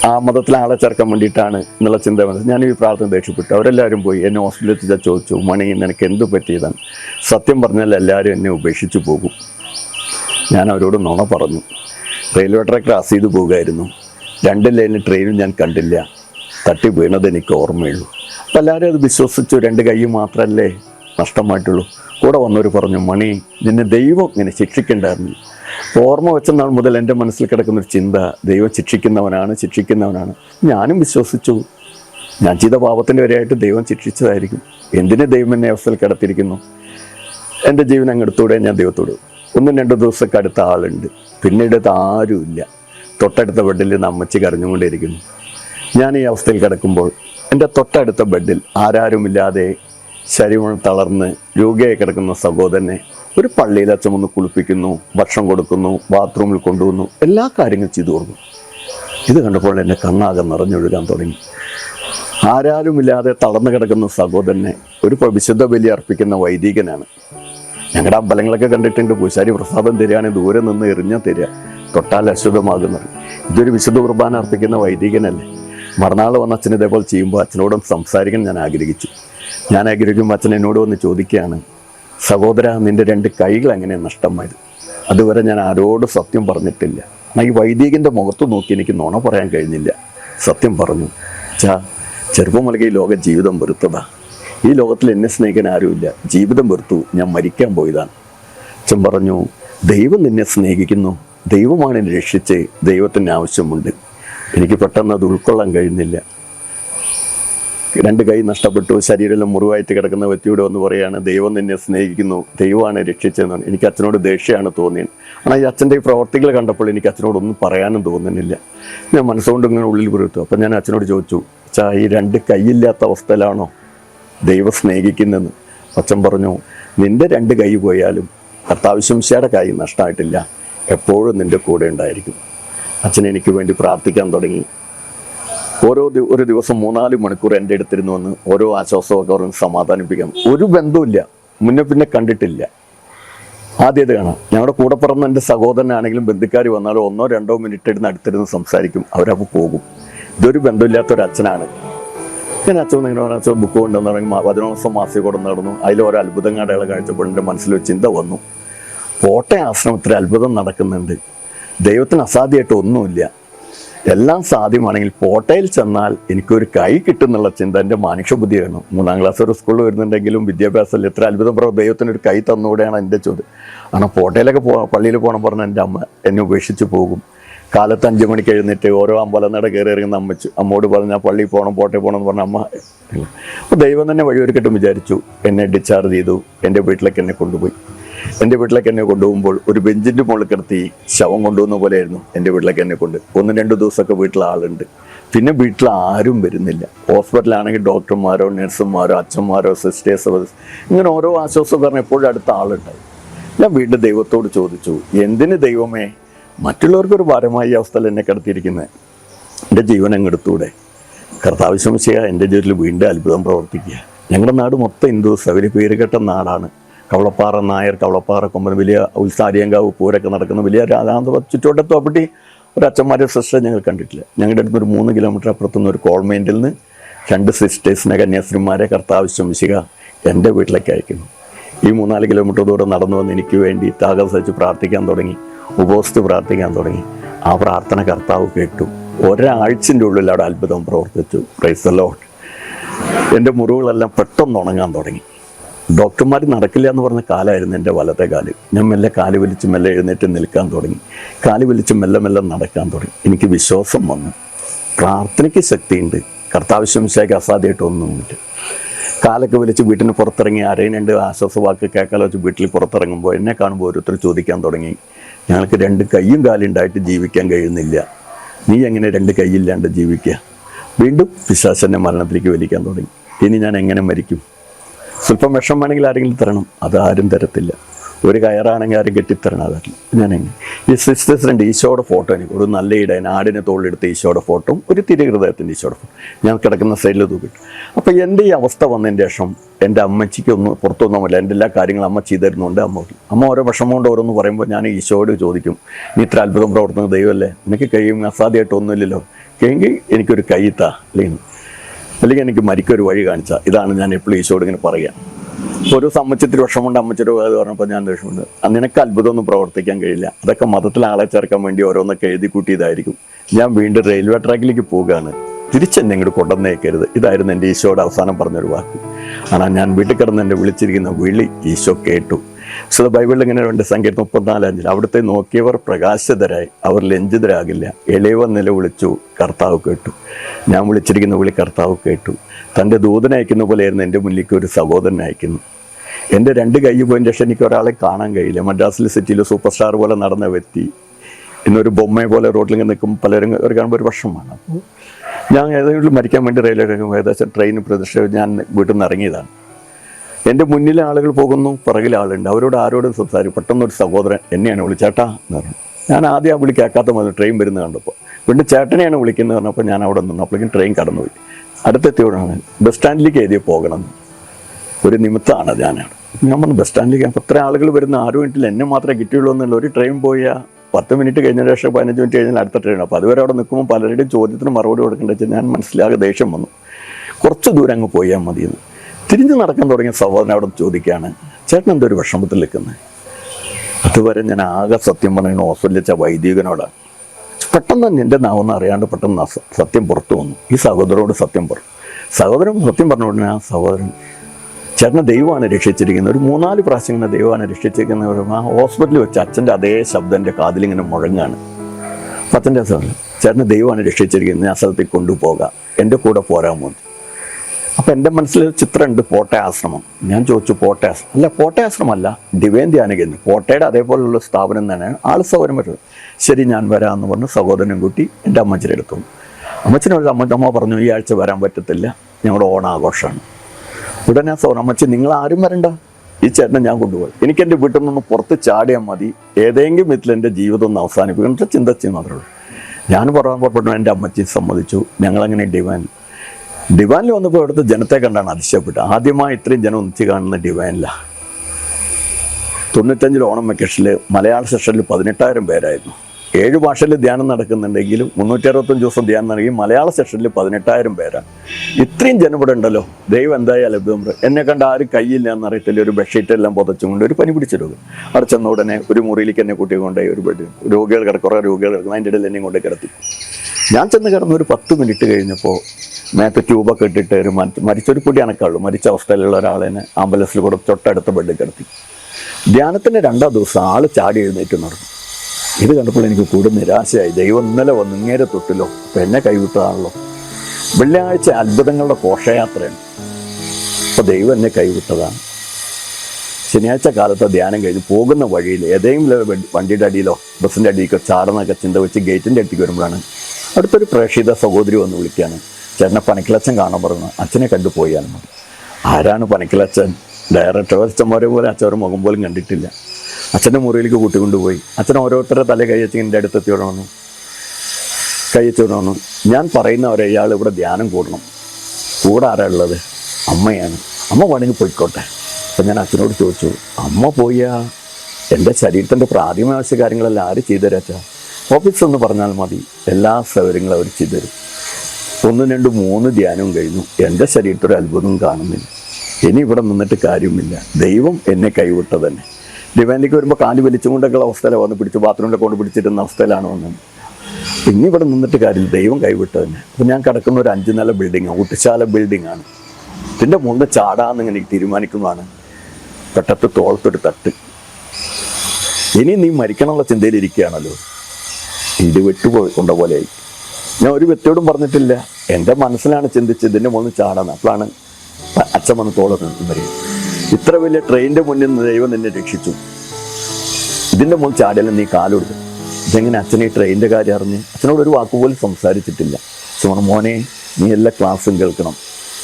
ആ മതത്തിലെ ആളെ ചേർക്കാൻ വേണ്ടിയിട്ടാണ് എന്നുള്ള ചിന്ത വന്നത്. ഞാൻ ഈ പ്രാർത്ഥന ദേഷ്യപ്പെട്ടു അവരെല്ലാവരും പോയി എന്നെ ഹോസ്പിറ്റലിൽ എത്തിച്ചാൽ ചോദിച്ചു മണി നിനക്ക് എന്ത് പറ്റിയതാണ്? സത്യം പറഞ്ഞാൽ എല്ലാവരും എന്നെ ഉപേക്ഷിച്ച് പോകും. ഞാൻ അവരോട് നുണ പറഞ്ഞു. റെയിൽവേ ട്രാക്ക് ക്രാസ് ചെയ്ത് പോകുമായിരുന്നു. രണ്ട് ലൈനിൽ ട്രെയിനും ഞാൻ കണ്ടില്ല. തട്ടി വീണത് എനിക്ക് ഓർമ്മയുള്ളൂ. അപ്പം എല്ലാവരും അത് വിശ്വസിച്ചു. രണ്ട് കൈ മാത്രമല്ലേ നഷ്ടമായിട്ടുള്ളൂ. കൂടെ വന്നവർ പറഞ്ഞു മണി നിന്നെ ദൈവം ഇങ്ങനെ ശിക്ഷിക്കേണ്ടായിരുന്നു. ഓർമ്മ വെച്ച നാൾ മുതൽ എന്റെ മനസ്സിൽ കിടക്കുന്ന ഒരു ചിന്ത. ദൈവം ശിക്ഷിക്കുന്നവനാണ് ശിക്ഷിക്കുന്നവനാണ്. ഞാനും വിശ്വസിച്ചു. ഞാൻ ചെയ്ത പാപത്തിന്റെ വരെയായിട്ട് ദൈവം ശിക്ഷിച്ചതായിരിക്കും. എന്തിന് ദൈവം എന്നെ അവസ്ഥയിൽ കിടത്തിയിരിക്കുന്നു? എന്റെ ജീവൻ അങ്ങെടുത്തൂടെ ഞാൻ ദൈവത്തോട്. ഒന്നും രണ്ടു ദിവസമൊക്കെ അടുത്ത ആളുണ്ട്. പിന്നീട് ആരുമില്ല തൊട്ടടുത്ത ബെഡിൽ നിന്ന് അമ്മച്ചി കരഞ്ഞുകൊണ്ടിരിക്കുന്നു ഞാൻ ഈ അവസ്ഥയിൽ കിടക്കുമ്പോൾ എന്റെ തൊട്ടടുത്ത ബെഡിൽ ആരാരുമില്ലാതെ ശരീരം തളർന്ന് രോഗിയായി കിടക്കുന്ന സഹോദരനെ ഒരു പള്ളിയിൽ അച്ഛൻ വന്ന് കുളിപ്പിക്കുന്നു ഭക്ഷണം കൊടുക്കുന്നു ബാത്റൂമിൽ കൊണ്ടുവന്നു എല്ലാ കാര്യങ്ങളും ചെയ്തു കൊടുക്കും. ഇത് കണ്ടപ്പോൾ എന്റെ കണ്ണാകെ നിറഞ്ഞൊഴുകാൻ തുടങ്ങി. ആരാരുമില്ലാതെ തളർന്നു കിടക്കുന്ന സഹോദരനെ ഒരു വിശുദ്ധ ബലി അർപ്പിക്കുന്ന വൈദികനാണ്. ഞങ്ങളുടെ അമ്പലങ്ങളൊക്കെ കണ്ടിട്ടുണ്ട്. പൂശാരി പ്രസാദം തരികയാണെങ്കിൽ ദൂരെ നിന്ന് എറിഞ്ഞാൽ തരിക. തൊട്ടാൽ അശുദ്ധമാകുന്നത്. ഇതൊരു വിശുദ്ധ കുർബാന അർപ്പിക്കുന്ന വൈദികനല്ലേ. മറുനാൾ വന്ന അച്ഛൻ ഇതേപോലെ ചെയ്യുമ്പോൾ അച്ഛനോടും സംസാരിക്കാൻ ഞാൻ ആഗ്രഹിച്ചു. ഞാൻ ആഗ്രഹിക്കുമ്പോൾ അച്ഛൻ എന്നോട് വന്ന് ചോദിക്കുകയാണ് സഹോദര നിന്റെ രണ്ട് കൈകൾ എങ്ങനെ നഷ്ടമായത് അതുവരെ ഞാൻ ആരോടും സത്യം പറഞ്ഞിട്ടില്ല. ഈ വൈദികന്റെ മുഖത്ത് നോക്കി എനിക്ക് നുണ പറയാൻ കഴിഞ്ഞില്ല. സത്യം പറഞ്ഞു. ചാ ചെറുപ്പം മുതലേ ഈ ലോക ജീവിതം വെറുത്തതാ. ഈ ലോകത്തിൽ എന്നെ സ്നേഹിക്കാൻ ആരുമില്ല. ജീവിതം വെറുത്തു ഞാൻ മരിക്കാൻ പോയതാണ്. അച്ഛൻ പറഞ്ഞു ദൈവം നിന്നെ സ്നേഹിക്കുന്നു. ദൈവമാണ് എന്നെ രക്ഷിച്ച്. ദൈവത്തിന്റെ ആവശ്യമുണ്ട്. എനിക്ക് പെട്ടെന്ന് അത് ഉൾക്കൊള്ളാൻ കഴിയുന്നില്ല രണ്ട് കൈ നഷ്ടപ്പെട്ടു ശരീരമെല്ലാം മുറിവായിട്ട് കിടക്കുന്ന വ്യക്തിയോട് വന്ന് പറയാണ് ദൈവം നിന്നെ സ്നേഹിക്കുന്നു ദൈവമാണ് രക്ഷിച്ചതെന്നാണ് എനിക്ക് അച്ഛനോട് ദേഷ്യമാണ് തോന്നിയത് ஆனால் ഈ അച്ഛൻ്റെ ഈ പ്രവർത്തികൾ കണ്ടപ്പോൾ എനിക്ക് അച്ഛനോട് ഒന്നും പറയാനും തോന്നുന്നില്ല ഞാൻ മനസ്സുകൊണ്ട് ഇങ്ങനെ ഉള്ളിൽ പുറത്തു അപ്പം ഞാൻ അച്ഛനോട് ചോദിച്ചു അച്ഛാ ഈ രണ്ട് കൈയില്ലാത്ത അവസ്ഥയിലാണോ ദൈവം സ്നേഹിക്കുന്നതെന്ന് അച്ഛൻ പറഞ്ഞു നിന്റെ രണ്ട് കൈ പോയാലും കർത്താവശ്യംശയുടെ കൈ നഷ്ടമായിട്ടില്ല എപ്പോഴും നിന്റെ കൂടെ ഉണ്ടായിരിക്കും അച്ഛൻ എനിക്ക് വേണ്ടി പ്രാർത്ഥിക്കാൻ തുടങ്ങി ഓരോ ഒരു ദിവസം മൂന്നാൽ മണിക്കൂർ എന്റെ അടുത്തിരുന്ന് വന്ന് ഓരോ ആശ്വാസമൊക്കെ പറഞ്ഞ് സമാധാനിപ്പിക്കാം ഒരു ബന്ധമില്ല മുന്നേ പിന്നെ കണ്ടിട്ടില്ല. ആദ്യത്തെ കാണാം. ഞങ്ങളുടെ കൂടെ പറഞ്ഞ എന്റെ സഹോദരനാണെങ്കിലും ബന്ധുക്കാർ വന്നാലോ ഒന്നോ രണ്ടോ മിനിറ്റ് ഇരുന്ന് അടുത്തിരുന്ന് സംസാരിക്കും. അവരപ്പോൾ പോകും. ഇതൊരു ബന്ധമില്ലാത്ത ഒരു അച്ഛനാണ്. ഞാൻ അച്ഛൻ പറഞ്ഞു, അച്ഛൻ ബുക്ക് കൊണ്ടുവന്ന് തുടങ്ങി മാ- മാസിക കൂടെ നടന്നു. അതിൽ ഓരോ അത്ഭുതങ്ങളുടെ കാഴ്ചപ്പോൾ എന്റെ മനസ്സിലൊരു ചിന്ത വന്നു. കോട്ടയ ആശ്രമത്തിൽ അത്ഭുതം നടക്കുന്നുണ്ട്. ദൈവത്തിന് അസാധ്യമായിട്ട് ഒന്നുമില്ല. എല്ലാം സാധ്യമാണെങ്കിൽ പോട്ടയിൽ ചെന്നാൽ എനിക്കൊരു കൈ കിട്ടുന്നുള്ള ചിന്ത എന്റെ മാനുഷ്യബുദ്ധിയാണ് മൂന്നാം ക്ലാസ് ഒരു സ്കൂളിൽ വരുന്നുണ്ടെങ്കിലും വിദ്യാഭ്യാസത്തിൽ എത്ര അത്ഭുതം ദൈവത്തിന് ഒരു കൈ തന്നുകൂടെയാണ് എന്റെ ചോദ്യം. കാരണം പോട്ടയിലൊക്കെ പോ പള്ളിയിൽ പോകണം പറഞ്ഞാൽ എന്റെ അമ്മ എന്നെ ഉപേക്ഷിച്ച് പോകും. കാലത്ത് അഞ്ച് മണിക്ക് എഴുന്നേറ്റ് ഓരോ അമ്പലനട കയറി ഇറങ്ങുന്ന അമ്മച്ചു അമ്മോട് പറഞ്ഞാൽ പള്ളിയിൽ പോകണം പോട്ടയിൽ പോകണം എന്ന് പറഞ്ഞ അമ്മ അപ്പോൾ ദൈവം തന്നെ വഴിയൊരുക്കട്ടും വിചാരിച്ചു എന്നെ ഡിസ്ചാർജ് ചെയ്തു എന്റെ വീട്ടിലേക്ക് എന്നെ കൊണ്ടുപോയി. എന്റെ വീട്ടിലേക്ക് എന്നെ കൊണ്ടുപോകുമ്പോൾ ഒരു ബെഞ്ചിന്റെ മുകളിൽ കിടത്തി ശവം കൊണ്ടുപോകുന്ന പോലെയായിരുന്നു എന്റെ വീട്ടിലേക്ക് എന്നെ കൊണ്ട്. ഒന്ന് രണ്ട് ദിവസമൊക്കെ വീട്ടിൽ ആളുണ്ട്. പിന്നെ വീട്ടിൽ ആരും വരുന്നില്ല. ഹോസ്പിറ്റലാണെങ്കിൽ ഡോക്ടർമാരോ നഴ്സുമാരോ അച്ഛന്മാരോ സിസ്റ്റേഴ്സോ ഇങ്ങനെ ഓരോ ആശ്വാസം പറഞ്ഞ എപ്പോഴും അടുത്ത ആളുണ്ടായി ഞാൻ വീണ്ടും ദൈവത്തോട് ചോദിച്ചു എന്തിന് ദൈവമേ മറ്റുള്ളവർക്കൊരു ഭാരമായി ഈ അവസ്ഥയിൽ എന്നെ കിടത്തിയിരിക്കുന്നത് എന്റെ ജീവൻ അങ്ങെടുത്തൂടെ കർത്താവ് ശംശയ എന്റെ ജീവിതത്തിൽ വീണ്ടും അത്ഭുതം പ്രവർത്തിക്കുക. ഞങ്ങളുടെ നാട് മൊത്തം ഹിന്ദു സൗകര്യപേരുകെട്ട പേരുകെട്ട നാടാണ്. കവളപ്പാറ നായർ കവളപ്പാറ കൊമ്പൻ വലിയ ഉത്സാരിയങ്കാവ് പൂരൊക്കെ നടക്കുന്ന വലിയ രാധാന്ത ചുറ്റോട്ട തോപ്പട്ടി ഒരു അച്ഛന്മാരെ സിസ്റ്റർ ഞങ്ങൾ കണ്ടിട്ടില്ല. ഞങ്ങളുടെ അടുത്ത് ഒരു മൂന്ന് കിലോമീറ്റർ അപ്പുറത്തുനിന്ന് ഒരു കോൾമെന്റിൽ നിന്ന് രണ്ട് സിസ്റ്റേഴ്സിനെ കന്യാസ്ത്രീമാരെ കർത്താവ് ശംശിക എന്റെ വീട്ടിലേക്ക് അയക്കുന്നു. ഈ മൂന്നാൽ കിലോമീറ്റർ ദൂരം നടന്നു വന്ന് എനിക്ക് വേണ്ടി താകം സഹിച്ച് പ്രാർത്ഥിക്കാൻ തുടങ്ങി ഉപവസിച്ച് പ്രാർത്ഥിക്കാൻ തുടങ്ങി. ആ പ്രാർത്ഥന കർത്താവ് കേട്ടു. ഒരാഴ്ചന്റെ ഉള്ളിൽ അവിടെ അത്ഭുതം പ്രവർത്തിച്ചു. പ്രൈസ് ലോട്ട് എന്റെ മുറിവുകളെല്ലാം പെട്ടെന്ന് ഉണങ്ങാൻ തുടങ്ങി. ഡോക്ടർമാർ നടക്കില്ല എന്ന് പറഞ്ഞ കാലമായിരുന്നു എന്റെ വലത്തെ കാൽ. ഞാൻ മെല്ലെ കാൽ വലിച്ച് മെല്ലെ എഴുന്നേറ്റ് നിൽക്കാൻ തുടങ്ങി. കാൽ വലിച്ച് മെല്ലെ മെല്ലെ നടക്കാൻ തുടങ്ങി. എനിക്ക് വിശ്വാസം വന്നു. പ്രാർത്ഥനയ്ക്ക് ശക്തിയുണ്ട്. കർത്താവശ്യംശയ്ക്ക് അസാധ്യമായിട്ടൊന്നുമില്ല കാലൊക്കെ വലിച്ച് വീട്ടിന് പുറത്തിറങ്ങി ആരെയും ആശ്വാസവാക്ക് കേൾക്കാലോ വെച്ച് വീട്ടിൽ പുറത്തിറങ്ങുമ്പോൾ എന്നെ കാണുമ്പോൾ ഓരോരുത്തർ ചോദിക്കാൻ തുടങ്ങി. ഞങ്ങൾക്ക് രണ്ട് കൈയും കാലും ഉണ്ടായിട്ട് ജീവിക്കാൻ കഴിയുന്നില്ല. നീ എങ്ങനെ രണ്ട് കൈയില്ലാണ്ട് ജീവിക്കുക? വീണ്ടും പിശാസന്നെ മരണത്തിലേക്ക് വലിക്കാൻ തുടങ്ങി. ഇനി ഞാൻ എങ്ങനെ മരിക്കും? സ്വല്പം വിഷം വേണമെങ്കിൽ ആരെങ്കിലും തരണം. അത് ആരും തരത്തില്ല. ഒരു കയറാണെങ്കിൽ ആരും കെട്ടിത്തരണം. അതല്ല ഞാൻ എങ്ങനെ? ഈ സിസ്റ്റേഴ്സിന്റെ ഈശോയുടെ ഫോട്ടോ എനിക്ക് ഒരു നല്ല ഇടയൻ ആടിനെ തോളിലെടുത്ത ഈശോയുടെ ഫോട്ടോ ഒരു തിരുഹൃദയത്തിന്റെ ഈശോയുടെ ഫോട്ടോ. ഞാൻ കിടക്കുന്ന സൈഡിൽ തൂക്കിട്ടു അപ്പോൾ എന്റെ ഈ അവസ്ഥ വന്നതിന് ശേഷം എന്റെ അമ്മച്ചിക്ക് ഒന്നും പുറത്തൊന്നുമില്ല എന്റെ എല്ലാ കാര്യങ്ങളും അമ്മ ചെയ്തിരുന്നുണ്ട് അമ്മ അമ്മ ഓരോ വിഷമം കൊണ്ട് ഓരോന്ന് പറയുമ്പോൾ ഞാൻ ഈശോയോട് ചോദിക്കും നീ ഇത്ര അത്ഭുതം പ്രവർത്തുന്ന ദൈവമല്ലേ? എനിക്ക് കഴിയും? അസാധ്യമായിട്ടൊന്നുമില്ലല്ലോ. എങ്കിൽ എനിക്കൊരു കൈത്താ അല്ലെങ്കിൽ അല്ലെങ്കിൽ എനിക്ക് മരിക്കൊരു വഴി കാണിച്ച ഇതാണ് ഞാൻ എപ്പോഴും ഈശോട് ഇങ്ങനെ പറയാം ഇപ്പോൾ ഒരു സമ്മച്ചത്തിൽ വിഷമമുണ്ട് അമ്മച്ചൊരു അത് പറഞ്ഞപ്പോൾ ഞാൻ വിഷമമുണ്ട് "ആ, നിനക്ക് അത്ഭുതമൊന്നും പ്രവർത്തിക്കാൻ കഴിയില്ല അതൊക്കെ മതത്തിൽ ആളെ ചേർക്കാൻ വേണ്ടി ഓരോന്നൊക്കെ എഴുതി കൂട്ടിയതായിരിക്കും ഞാൻ വീണ്ടും റെയിൽവേ ട്രാക്കിലേക്ക് പോവുകയാണ് തിരിച്ചെന്നെ ഇങ്ങോട്ട് കൊണ്ടുവന്നേക്കരുത് ഇതായിരുന്നു എൻ്റെ ഈശോയുടെ അവസാനം പറഞ്ഞൊരു വാക്ക് ஆனால் ഞാൻ വീട്ടിൽ കിടന്ന് എന്നെ വിളിച്ചിരിക്കുന്ന വിളി ഈശോ കേട്ടു വിശുദ്ധ ബൈബിളിൽ ഇങ്ങനെ ഉണ്ട് സങ്കീർത്തം മുപ്പത്തിനാല് അഞ്ചിൽ അവിടുത്തെ നോക്കിയവർ പ്രകാശിതരായി അവർ ലഞ്ചിതരാകില്ല ഇളയവൻ നില വിളിച്ചു കർത്താവ് കേട്ടു. ഞാൻ വിളിച്ചിരിക്കുന്ന വിളി കർത്താവ് കേട്ടു. തന്റെ ദൂതനെ അയക്കുന്ന പോലെയായിരുന്നു എന്റെ മുന്നിലേക്ക് ഒരു സഹോദരൻ അയക്കുന്നു എന്റെ രണ്ട് കൈ പോയിന്റെ ശേഷം എനിക്ക് ഒരാളെ കാണാൻ കഴിയില്ല. മദ്രാസിലെ സിറ്റിയിൽ സൂപ്പർ സ്റ്റാർ പോലെ നടന്ന വ്യക്തി ഇന്നൊരു ബൊമ്മയെ പോലെ റോഡിൽ നിൽക്കും പലരും ഒരു കാണുമ്പോൾ ഒരു വർഷമാണ്. അപ്പോൾ ഞാൻ ഏതെങ്കിലും മരിക്കാൻ വേണ്ടി റെയിൽവേ ഏകദേശം ട്രെയിൻ പ്രതീക്ഷ ഞാൻ വീട്ടിൽ നിന്ന് ഇറങ്ങിയതാണ്. എന്റെ മുന്നിലെ ആളുകൾ പോകുന്നു പുറകിലെ ആളുണ്ട്. അവരോട് ആരോടും സംസാരിക്കും. പെട്ടെന്ന് ഒരു സഹോദരൻ എന്നെയാണ് വിളിച്ചേട്ടാ എന്ന് പറഞ്ഞു. ഞാൻ ആദ്യം ആ വിളി കേൾക്കാത്ത മുതൽ ട്രെയിൻ വരുന്നത് കണ്ടപ്പോൾ വീണ്ടും ചേട്ടനെയാണ് വിളിക്കുന്നത് പറഞ്ഞപ്പോൾ ഞാൻ അവിടെ നിന്നു. അപ്പോഴേക്കും ട്രെയിൻ കടന്നുപോയി. അടുത്തെത്തിയോടാണ് ബസ് സ്റ്റാൻഡിലേക്ക് എഴുതി പോകണം. ഒരു നിമിത്തമാണ് ഞാനാണ്. ഞാൻ പറഞ്ഞു ബസ് സ്റ്റാൻഡിലേക്ക് ഇത്ര ആളുകൾ വരുന്ന ആരും മിനിറ്റിൽ എന്നെ മാത്രമേ കിട്ടിയുള്ളൂ എന്നുള്ള ഒരു ട്രെയിൻ പോയാൽ പത്ത് മിനിറ്റ് കഴിഞ്ഞ ശേഷം പതിനഞ്ച് മിനിറ്റ് കഴിഞ്ഞാൽ അടുത്ത ട്രെയിൻ അപ്പോൾ അതുവരെ അവിടെ നിൽക്കുമ്പോൾ പലരുടെയും ചോദ്യത്തിന് മറുപടി കൊടുക്കേണ്ടത് ഞാൻ മനസ്സിലാകെ ദേഷ്യം വന്നു. കുറച്ച് ദൂരം അങ്ങ് പോയാൽ മതിയെന്ന്. തിരിഞ്ഞു നടക്കാൻ തുടങ്ങിയ സഹോദരൻ അവിടെ ചോദിക്കുകയാണ് ചേട്ടൻ എന്തൊരു വിഷമത്തിൽ നിൽക്കുന്നത് അതുവരെ ഞാൻ ആകെ സത്യം പറഞ്ഞു ഓസ്വലിച്ച വൈദികനോടാണ് പെട്ടെന്ന് തന്നെ എന്റെ നാവെന്ന് അറിയാണ്ട് പെട്ടെന്ന് സത്യം പുറത്തു വന്നു. ഈ സഹോദരനോട് സത്യം പറഞ്ഞു സഹോദരൻ സത്യം പറഞ്ഞ ഉടനെ ആ സഹോദരൻ ചേട്ടനെ ദൈവമാണ് രക്ഷിച്ചിരിക്കുന്നത്. ഒരു മൂന്നാൽ പ്രാവശ്യം ഇങ്ങനെ ദൈവമാണ് രക്ഷിച്ചിരിക്കുന്ന ഒരു ആ ഹോസ്പിറ്റലിൽ വെച്ച് അച്ഛന്റെ അതേ ശബ്ദം എന്റെ കാതിലിങ്ങനെ മുഴങ്ങാണ്. അപ്പം അച്ഛന്റെ ചേട്ടനെ ദൈവമാണ് രക്ഷിച്ചിരിക്കുന്നത്. ഞാൻ സ്ഥലത്തേക്ക് കൊണ്ടുപോകാം. എന്റെ കൂടെ പോരാൻ എന്ന്. അപ്പം എന്റെ മനസ്സിൽ ചിത്രമുണ്ട് പോട്ടെ ആശ്രമം. ഞാൻ ചോദിച്ചു പോട്ടെ ആശ്രമം. അല്ല പോട്ടെ ആശ്രമമല്ല ഡിവൈൻ ധ്യാനകേന്ദ്രം പോട്ടയുടെ അതേപോലുള്ള സ്ഥാപനം തന്നെയാണ് ആൾ സൗകര്യം വരുന്നത്. ശരി ഞാൻ വരാമെന്ന് പറഞ്ഞ് സഹോദരനും കൂട്ടി എന്റെ അമ്മച്ചിയുടെ എടുത്തു അമ്മച്ചനോട് അമ്മച്ചിനോട് അമ്മ അമ്മ പറഞ്ഞു ഈ ആഴ്ച വരാൻ പറ്റത്തില്ല ഞങ്ങളുടെ ഓണാഘോഷമാണ്. ഉടനെ സൗർ അമ്മച്ചി നിങ്ങൾ ആരും വരണ്ട. ഈ ചേട്ടനെ ഞാൻ കൊണ്ടുപോയി എനിക്ക് എന്റെ വീട്ടിൽ നിന്ന് പുറത്ത് ചാടിയാൽ മതി. ഏതെങ്കിലും വിധത്തിൽ എന്റെ ജീവിതം ഒന്ന് അവസാനിപ്പിക്കണം. ചിന്തിച്ചേ മാത്രമേ ഉള്ളൂ. ഞാൻ പറയാൻ പുറപ്പെട്ടു എന്റെ അമ്മച്ചി സമ്മതിച്ചു. ഞങ്ങളങ്ങനെ ഡിവൈൻ ഡിവൈനിൽ വന്നപ്പോൾ അവിടുത്തെ ജനത്തെ കണ്ടാണ് അതിശയപ്പെട്ടത്. ആദ്യമായി ഇത്രയും ജനം ഒന്നിച്ച് കാണുന്ന ഡിവൈനിലാണ് തൊണ്ണൂറ്റഞ്ചിൽ ഓണം വെക്കേഷനിൽ മലയാള സെഷനിൽ പതിനെട്ടായിരം പേരായിരുന്നു. ഏഴ് ഭാഷയിൽ ധ്യാനം നടക്കുന്നുണ്ടെങ്കിലും മുന്നൂറ്റി അറുപത്തഞ്ച് ദിവസം ധ്യാനം നടക്കി മലയാള സെക്ഷനിൽ പതിനെട്ടായിരം പേരാണ്. ഇത്രയും ജനം ഇവിടെ ഉണ്ടല്ലോ. ദൈവം എന്തായാലും അത്ഭുതം. എന്നെ കണ്ട ആരും കയ്യില്ല എന്നറിയത്തില്ല ഒരു ബെഡ്ഷീറ്റ് എല്ലാം പുതച്ചും കൊണ്ട് ഒരു പനി പിടിച്ച രോഗം. അവിടെ ചെന്ന ഉടനെ ഒരു മുറിയിലേക്ക് എന്നെ കൂട്ടി കൊണ്ടുപോയി ഒരു ബെഡ് രോഗികൾ കിടക്കും കുറേ രോഗികൾ കിടക്കും അതിന്റെ ഇടയിൽ എന്നെ കൊണ്ട് കിടത്തി. ഞാൻ ചെന്ന് കിടന്ന് ഒരു പത്ത് മിനിറ്റ് കഴിഞ്ഞപ്പോൾ മേത്ത് ട്യൂബൊക്കെ ഇട്ടിട്ട് ഒരു മരിച്ച മരിച്ചൊരു കുടി അനക്കാളൂ മരിച്ച അവസ്ഥയിലുള്ള ഒരാളെന്നെ ആംബുലൻസിൽ കൂടെ തൊട്ടടുത്ത ബെഡിൽ കിടത്തി. ധ്യാനത്തിന്റെ രണ്ടാം ദിവസം ആൾ ചാടി എഴുന്നേറ്റ് നടന്നു. ഇത് കണ്ടപ്പോൾ എനിക്ക് കൂടുതൽ നിരാശയായി. ദൈവം ഇന്നലെ വന്ന് ഇങ്ങേരെ തൊട്ടില്ലോ അപ്പം എന്നെ കൈവിട്ടതാണല്ലോ. വെള്ളിയാഴ്ച അത്ഭുതങ്ങളുടെ ഘോഷയാത്രയാണ്. അപ്പോൾ ദൈവം എന്നെ കൈവിട്ടതാണ്. ശനിയാഴ്ച കാലത്ത് ധ്യാനം കഴിഞ്ഞ് പോകുന്ന വഴിയിൽ ഏതെങ്കിലും വണ്ടിയുടെ അടിയിലോ ബസ്സിന്റെ അടിയിലോ ചാടുന്നൊക്കെ ചിന്ത വെച്ച് ഗേറ്റിന്റെ അടുത്തേക്ക് വരുമ്പോഴാണ് അടുത്തൊരു പ്രേക്ഷിത സഹോദരി വന്ന് വിളിക്കുകയാണ്. ചേട്ടനെ പനക്കിലച്ചൻ കാണാൻ പറഞ്ഞു. അച്ഛനെ കണ്ടുപോയാലും ആരാണ് പനക്കിലച്ചൻ ഡയറക്ടർ അച്ഛന്മാരെ പോലെ അച്ഛൻ മുഖം പോലും കണ്ടിട്ടില്ല. അച്ഛന്റെ മുറിയിലേക്ക് കൂട്ടിക്കൊണ്ടുപോയി. അച്ഛൻ ഓരോരുത്തരുടെ തല കൈയച്ച് എന്റെ അടുത്തെത്തി വിടണമെന്നു കൈയച്ച് വിടണമെന്നു ഞാൻ പറയുന്നവരെ ഇയാൾ ഇവിടെ ധ്യാനം കൂടണം. കൂടെ ആരാ ഉള്ളത്? അമ്മയാണ്. അമ്മ വേണമെങ്കിൽ പോയിക്കോട്ടെ. അപ്പം ഞാൻ അച്ഛനോട് ചോദിച്ചു അമ്മ പോയാ? എന്റെ ശരീരത്തിന്റെ പ്രാഥമിക കാര്യങ്ങളെല്ലാം ആര് ചെയ്തുതരാച്ചാ ഓഫീസ് എന്ന് പറഞ്ഞാൽ മതി. എല്ലാ സൗകര്യങ്ങളും അവർ ചെയ്തുതരും. ഒന്ന് രണ്ട് മൂന്ന് ധ്യാനവും കഴിഞ്ഞു. എന്റെ ശരീരത്തിൽ ഒരു കാണുന്നില്ല. ഇനി ഇവിടെ നിന്നിട്ട് കാര്യമില്ല ദൈവം എന്നെ കൈവിട്ട ഡിവാനിലേക്ക് വരുമ്പോൾ കാൽ വലിച്ചുകൊണ്ടൊക്കെയുള്ള അവസ്ഥയിലാണ് വന്ന് പിടിച്ച് ബാത്റൂമിൽ കൊണ്ട് പിടിച്ചിരുന്ന അവസ്ഥയിലാണ് വന്നത്. പിന്നെ ഇവിടെ നിന്നിട്ട് കാര്യമില്ല. ദൈവം കൈവിട്ട് തന്നെ. അപ്പം ഞാൻ കിടക്കുന്ന ഒരു അഞ്ച് നില ബിൽഡിങ്ങാണ് ഊട്ടുശാല ബിൽഡിംഗ് ആണ്. ഇതിന്റെ മുകളിൽ ചാടാന്ന് ഇങ്ങനെ തീരുമാനിക്കുന്നതാണ്. പെട്ടത്ത് തോളത്തൊരു തട്ട്. ഇനി നീ മരിക്കണമെന്നുള്ള ചിന്തയിലിരിക്കുകയാണല്ലോ ഇത് വിട്ടുപോയി കൊണ്ട പോലെയായി ഞാൻ ഒരു വ്യക്തിയോടും പറഞ്ഞിട്ടില്ല. എന്റെ മനസ്സിലാണ് ചിന്തിച്ചത്. ഇതിന്റെ മുകളിൽ ചാടാന്ന്. അപ്പോഴാണ് അച്ഛൻ വന്ന് തോളത്ത് വരിക ഇത്ര വലിയ ട്രെയിനിന്റെ മുന്നിൽ നിന്ന് ദൈവം നിന്നെ രക്ഷിച്ചു. ഇതിന്റെ മുൻ ചാടിയാലും നീ കാലൊടുത്ത് ഇതെങ്ങനെ അച്ഛനെ ഈ ട്രെയിനിന്റെ കാര്യം അറിഞ്ഞ്? അച്ഛനോട് ഒരു വാക്കുപോലും സംസാരിച്ചിട്ടില്ല. സുമർ മോനെ നീ എല്ലാ ക്ലാസ്സും കേൾക്കണം.